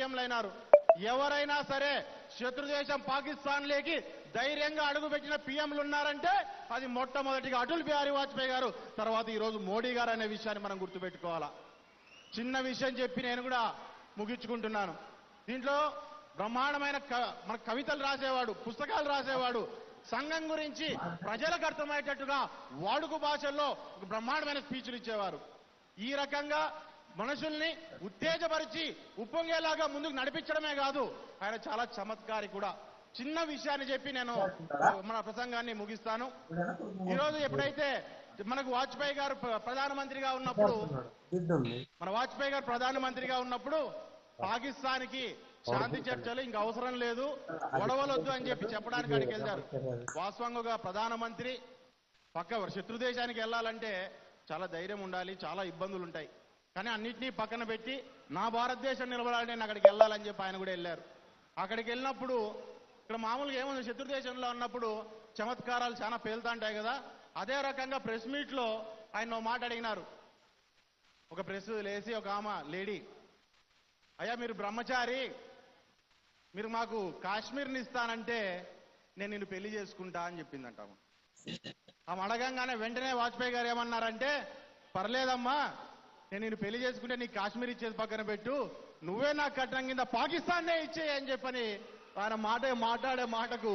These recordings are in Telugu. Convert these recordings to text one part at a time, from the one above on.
సీఎంలైనారు ఎవరైనా సరే శత్రుదేశం పాకిస్తాన్ లేకి ధైర్యంగా అడుగుపెట్టిన పీఎంలు ఉన్నారంటే అది మొట్టమొదటిగా అటల్ బిహారీ వాజ్పేయి గారు. తర్వాత ఈరోజు మోడీ గారు అనే విషయాన్ని మనం గుర్తుపెట్టుకోవాలా. చిన్న విషయం చెప్పి నేను కూడా ముగించుకుంటున్నాను. దీంట్లో బ్రహ్మాండమైన మన కవితలు రాసేవాడు పుస్తకాలు రాసేవాడు సంఘం గురించి ప్రజలకు అర్థమయ్యేటట్టుగా వాడుక భాషల్లో ఒక బ్రహ్మాండమైన స్పీచ్లు ఇచ్చేవారు. ఈ రకంగా మనుషుల్ని ఉత్తేజపరిచి ఉప్పొంగేలాగా ముందుకు నడిపించడమే కాదు ఆయన చాలా చమత్కారి కూడా. చిన్న విషయాన్ని చెప్పి నేను మన ప్రసంగాన్ని ముగిస్తాను. ఈరోజు ఎప్పుడైతే మనకు వాజ్పేయి గారు ప్రధానమంత్రిగా ఉన్నప్పుడు మన వాజ్పేయి గారు ప్రధానమంత్రిగా ఉన్నప్పుడు పాకిస్తాన్కి శాంతి చర్చలు ఇంకా అవసరం లేదు గొడవలొద్దు అని చెప్పి చెప్పడానికి అక్కడికి వెళ్ళారు. వాస్తవంగా ప్రధానమంత్రి పక్క శత్రు దేశానికి వెళ్ళాలంటే చాలా ధైర్యం ఉండాలి చాలా ఇబ్బందులు ఉంటాయి కానీ అన్నిటినీ పక్కన పెట్టి నా భారతదేశం నిలబడాలని నేను అక్కడికి వెళ్ళాలని చెప్పి ఆయన కూడా వెళ్ళారు. అక్కడికి వెళ్ళినప్పుడు ఇక్కడ మామూలుగా ఏముంది? శత్రు దేశంలో ఉన్నప్పుడు చమత్కారాలు చాలా పేలుతాంటాయి కదా. అదే రకంగా ప్రెస్ మీట్లో ఆయన మాట అడిగినారు. ఒక ప్రెస్ లేసి ఒక ఆమె లేడీ అయ్యా మీరు బ్రహ్మచారి మీరు మాకు కాశ్మీర్ని ఇస్తానంటే నేను నిన్ను పెళ్ళి చేసుకుంటా అని చెప్పిందంట ఆమె. ఆమె అడగంగానే వెంటనే వాజ్పేయి గారు ఏమన్నారంటే పర్లేదమ్మా నేను నేను పెళ్ళి చేసుకుంటే నీకు కాశ్మీర్ ఇచ్చేది పక్కన పెట్టు. నువ్వే నాకు కట్టడం కింద పాకిస్తాన్నే ఇచ్చేయి అని చెప్పని ఆయన మాట మాట్లాడే మాటకు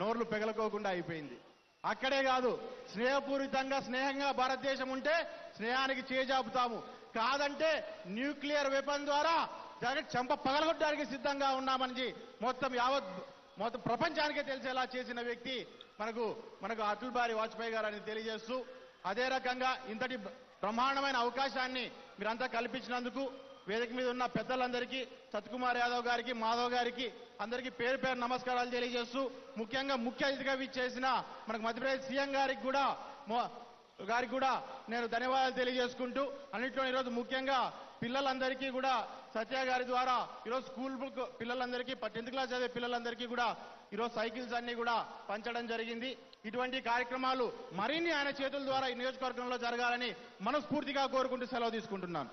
నోర్లు పెగలకోకుండా అయిపోయింది. అక్కడే కాదు స్నేహపూరితంగా స్నేహంగా భారతదేశం ఉంటే స్నేహానికి చేజాపుతాము. కాదంటే న్యూక్లియర్ వెపన్ ద్వారా డైరెక్ట్ చంప పగలగొట్టడానికి సిద్ధంగా ఉన్నామని మొత్తం యావత్ మొత్తం ప్రపంచానికే తెలిసేలా చేసిన వ్యక్తి మనకు మనకు అటుల్ బారి వాజ్పేయి గారు అని తెలియజేస్తూ అదే రకంగా ఇంతటి బ్రహ్మాండమైన అవకాశాన్ని మీరంతా కల్పించినందుకు వేదిక మీద ఉన్న పెద్దలందరికీ సత్కుమార్ యాదవ్ గారికి మాధవ్ గారికి అందరికీ పేరు పేరు నమస్కారాలు తెలియజేస్తూ ముఖ్యంగా ముఖ్య అతిథిగా విచ్చేసిన మనకు మధ్యప్రదేశ్ సీఎం గారికి కూడా గారికి కూడా నేను ధన్యవాదాలు తెలియజేసుకుంటూ అన్నింటిలో ఈరోజు ముఖ్యంగా పిల్లలందరికీ కూడా సత్య గారి ద్వారా ఈరోజు స్కూల్ బుక్ పిల్లలందరికీ టెన్త్ క్లాస్ చదివే పిల్లలందరికీ కూడా ఈరోజు సైకిల్స్ అన్ని కూడా పంచడం జరిగింది. ఇటువంటి కార్యక్రమాలు మరిన్ని ఆయన చేతుల ద్వారా ఈ నియోజకవర్గంలో జరగాలని మనస్ఫూర్తిగా కోరుకుంటూ సెలవు తీసుకుంటున్నాను.